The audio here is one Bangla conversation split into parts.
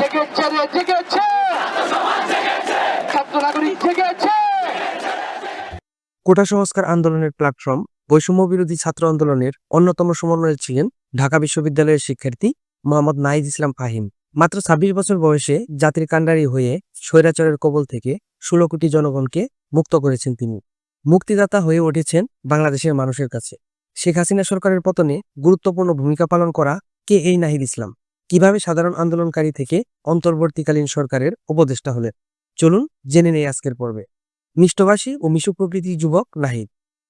জেগেছে রে, জেগেছে। ছাত্র নাগরিক জেগেছে। কোটা সংস্কার আন্দোলনের প্ল্যাটফর্ম, বৈষম্য বিরোধী ছাত্র আন্দোলনের অন্যতম সমন্বয়ক ছিলেন ঢাকা বিশ্ববিদ্যালয়ের শিক্ষার্থী মোহাম্মদ নাহিদ ইসলাম ফাহিম। মাত্র ছাব্বিশ বছর বয়সে জাতির কাণ্ডারি হয়ে স্বৈরাচারের কবল থেকে ষোলো কোটি জনগণকে মুক্ত করেছেন তিনি। মুক্তিদাতা হয়ে উঠেছেন বাংলাদেশের মানুষের কাছে। শেখ হাসিনা সরকারের পতনে গুরুত্বপূর্ণ ভূমিকা পালন করা কে এই নাহিদ ইসলাম? কীভাবে সাধারণ আন্দোলনকারী থেকে অন্তর্বর্তীকালীন সরকারের উপদেষ্টা হলেন? চলুন জেনে নেই আজকের পর্বে। মিষ্টভাষী ও মিশু প্রকৃতির যুবক নাহিদ।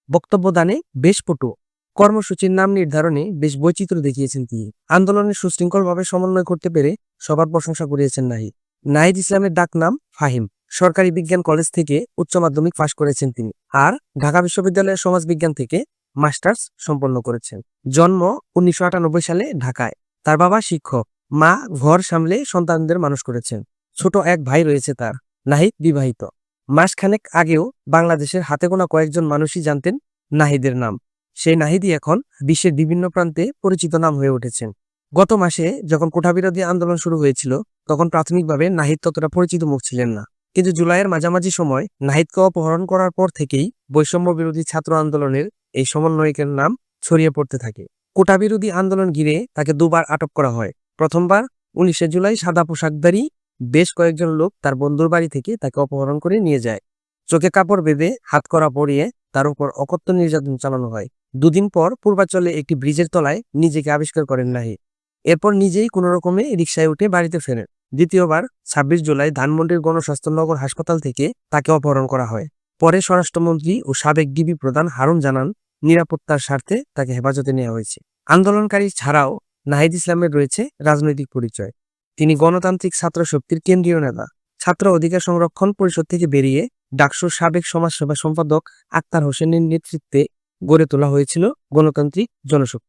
বক্তব্য দানে বেশ পটু। কর্মসূচির নাম নির্ধারণে বেশ বৈচিত্র্য দেখিয়েছেন তিনি। আন্দোলনের সুশৃঙ্খলভাবে সমন্বয় করতে পেরে সবার প্রশংসা করিয়েছেন নাহিদ। নাহিদ ইসলামের ডাক নাম ফাহিম। সরকারি বিজ্ঞান কলেজ থেকে উচ্চ মাধ্যমিক পাশ করেছেন তিনি। আর ঢাকা বিশ্ববিদ্যালয়ের সমাজ বিজ্ঞান থেকে মাস্টার্স সম্পন্ন করেছেন। জন্ম উনিশশো আটানব্বই সালে ঢাকায়। তার বাবা শিক্ষক। মা ঘর সামলে সন্তানদের মানুষ করেছেন। ছোট এক ভাই রয়েছে তার। নাহিদ বিবাহিত। মাসখানেক আগেও বাংলাদেশের হাতে গোনা কয়েকজন মানুষই জানতেন নাহিদের নাম। সেই নাহিদই এখন বিশ্বের বিভিন্ন প্রান্তে পরিচিত নাম হয়ে উঠেছেন। গত মাসে যখন কোঠাবিরোধী আন্দোলন শুরু হয়েছিল, তখন প্রাথমিকভাবে নাহিদ ততটা পরিচিত মুখ ছিলেন না। কিন্তু জুলাইয়ের মাঝামাঝি সময় নাহিদকে অপহরণ করার পর থেকেই বৈষম্য বিরোধী ছাত্র আন্দোলনের এই সমন্বয়কের নাম ছড়িয়ে পড়তে থাকে। কোটা বিরোধী আন্দোলন ঘিরে তাকে দুবার আটক করা হয়। প্রথমবার উনিশে জুলাই সাদা পোশাকধারী বেশ কয়েকজন লোক তার বন্ধুর বাড়ি থেকে তাকে অপহরণ করে নিয়ে যায়। চোখে কাপড় বেঁধে হাত করা পরিয়ে তার উপর অকত্য নির্যাতন চালানো হয়। দুদিন পর পূর্বাচলে একটি ব্রিজের তলায় নিজেকে আবিষ্কার করেন নাহি এরপর নিজেই কোনো রকমে রিকশায় উঠে বাড়িতে ফেরেন। দ্বিতীয়বার ছাব্বিশ জুলাই ধানমন্ডির গণস্বাস্থ্যনগর হাসপাতাল থেকে তাকে অপহরণ করা হয়। পরে স্বরাষ্ট্রমন্ত্রী ও সাবেক ডিবি প্রধান হারুন জানান, নিরাপত্তার স্বার্থে তাকে হেফাজতে নেওয়া হয়েছে। আন্দোলনকারী ছাড়াও নাহিদ ইসলামের রয়েছে রাজনৈতিক পরিচয়। তিনি গণতান্ত্রিক ছাত্র শক্তির কেন্দ্রীয় নেতা। ছাত্র অধিকার সংরক্ষণ পরিষদ থেকে বেরিয়ে ডাকসুর সাবেক সমাজসেবা সম্পাদক আক্তার হোসেনের নেতৃত্বে গড়ে তোলা হয়েছিল গণতান্ত্রিক জনশক্তি।